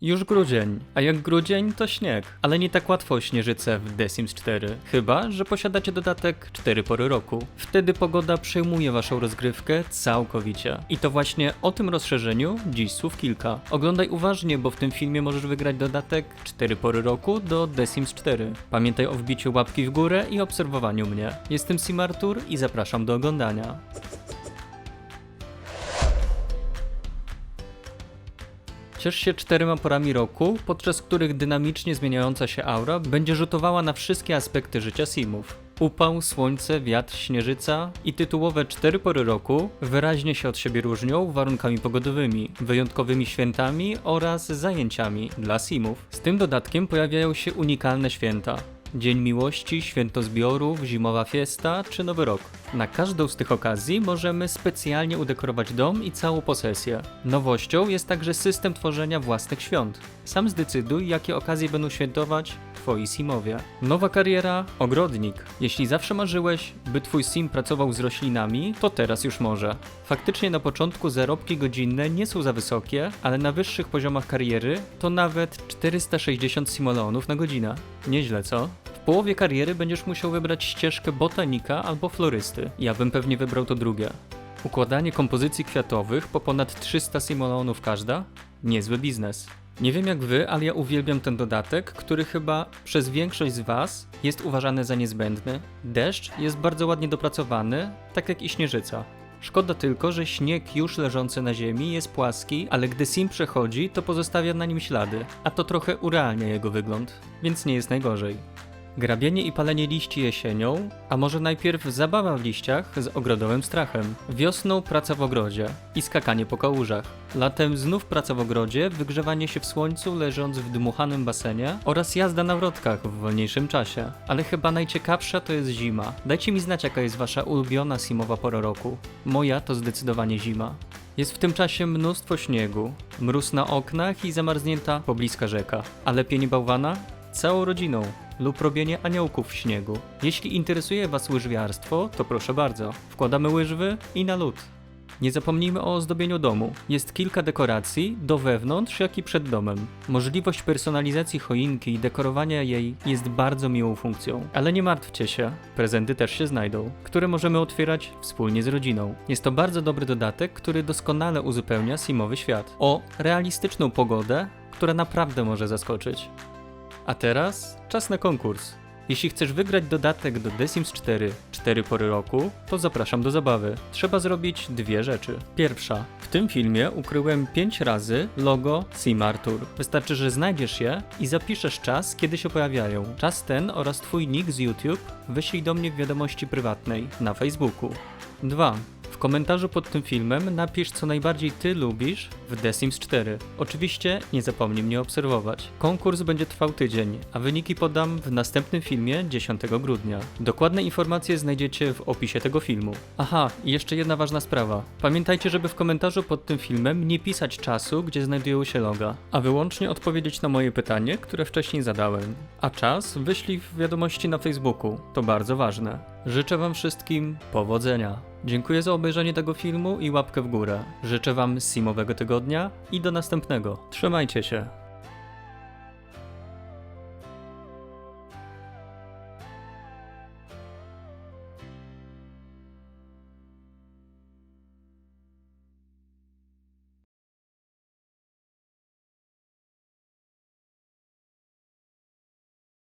Już grudzień, a jak grudzień to śnieg, ale nie tak łatwo o śnieżycę w The Sims 4, chyba że posiadacie dodatek 4 pory roku. Wtedy pogoda przejmuje waszą rozgrywkę całkowicie. I to właśnie o tym rozszerzeniu dziś słów kilka. Oglądaj uważnie, bo w tym filmie możesz wygrać dodatek 4 pory roku do The Sims 4. Pamiętaj o wbiciu łapki w górę i obserwowaniu mnie. Jestem Sim Artur i zapraszam do oglądania. Ciesz się czterema porami roku, podczas których dynamicznie zmieniająca się aura będzie rzutowała na wszystkie aspekty życia Simów. Upał, słońce, wiatr, śnieżyca i tytułowe cztery pory roku wyraźnie się od siebie różnią warunkami pogodowymi, wyjątkowymi świętami oraz zajęciami dla Simów. Z tym dodatkiem pojawiają się unikalne święta. Dzień Miłości, Święto Zbiorów, Zimowa Fiesta czy Nowy Rok. Na każdą z tych okazji możemy specjalnie udekorować dom i całą posesję. Nowością jest także system tworzenia własnych świąt. Sam zdecyduj, jakie okazje będą świętować Twoi Simowie. Nowa kariera ogrodnik. Jeśli zawsze marzyłeś, by Twój Sim pracował z roślinami, to teraz już może. Faktycznie na początku zarobki godzinne nie są za wysokie, ale na wyższych poziomach kariery to nawet 460 simoleonów na godzinę. Nieźle, co? W połowie kariery będziesz musiał wybrać ścieżkę botanika albo florysty. Ja bym pewnie wybrał to drugie. Układanie kompozycji kwiatowych po ponad 300 simoleonów każda? Niezły biznes. Nie wiem jak wy, ale ja uwielbiam ten dodatek, który chyba przez większość z was jest uważany za niezbędny. Deszcz jest bardzo ładnie dopracowany, tak jak i śnieżyca. Szkoda tylko, że śnieg już leżący na ziemi jest płaski, ale gdy sim przechodzi, to pozostawia na nim ślady, a to trochę urealnia jego wygląd, więc nie jest najgorzej. Grabienie i palenie liści jesienią, a może najpierw zabawa w liściach z ogrodowym strachem. Wiosną praca w ogrodzie i skakanie po kałużach. Latem znów praca w ogrodzie, wygrzewanie się w słońcu leżąc w dmuchanym basenie oraz jazda na wrotkach w wolniejszym czasie. Ale chyba najciekawsza to jest zima. Dajcie mi znać jaka jest wasza ulubiona simowa pora roku. Moja to zdecydowanie zima. Jest w tym czasie mnóstwo śniegu, mróz na oknach i zamarznięta pobliska rzeka. A lepienie bałwana? Całą rodziną lub robienie aniołków w śniegu. Jeśli interesuje Was łyżwiarstwo, to proszę bardzo. Wkładamy łyżwy i na lód. Nie zapomnijmy o ozdobieniu domu. Jest kilka dekoracji, do wewnątrz, jak i przed domem. Możliwość personalizacji choinki i dekorowania jej jest bardzo miłą funkcją. Ale nie martwcie się, prezenty też się znajdą, które możemy otwierać wspólnie z rodziną. Jest to bardzo dobry dodatek, który doskonale uzupełnia simowy świat. O realistyczną pogodę, która naprawdę może zaskoczyć. A teraz czas na konkurs. Jeśli chcesz wygrać dodatek do The Sims 4 4 pory roku, to zapraszam do zabawy. Trzeba zrobić dwie rzeczy. Pierwsza. W tym filmie ukryłem 5 razy logo Sim Artur. Wystarczy, że znajdziesz je i zapiszesz czas, kiedy się pojawiają. Czas ten oraz twój nick z YouTube wyślij do mnie w wiadomości prywatnej na Facebooku. 2. W komentarzu pod tym filmem napisz co najbardziej ty lubisz w The Sims 4. Oczywiście nie zapomnij mnie obserwować. Konkurs będzie trwał tydzień, a wyniki podam w następnym filmie 10 grudnia. Dokładne informacje znajdziecie w opisie tego filmu. Aha, i jeszcze jedna ważna sprawa. Pamiętajcie, żeby w komentarzu pod tym filmem nie pisać czasu, gdzie znajdują się loga, a wyłącznie odpowiedzieć na moje pytanie, które wcześniej zadałem. A czas wyślij w wiadomości na Facebooku. To bardzo ważne. Życzę Wam wszystkim powodzenia. Dziękuję za obejrzenie tego filmu i łapkę w górę. Życzę Wam simowego tygodnia i do następnego. Trzymajcie się.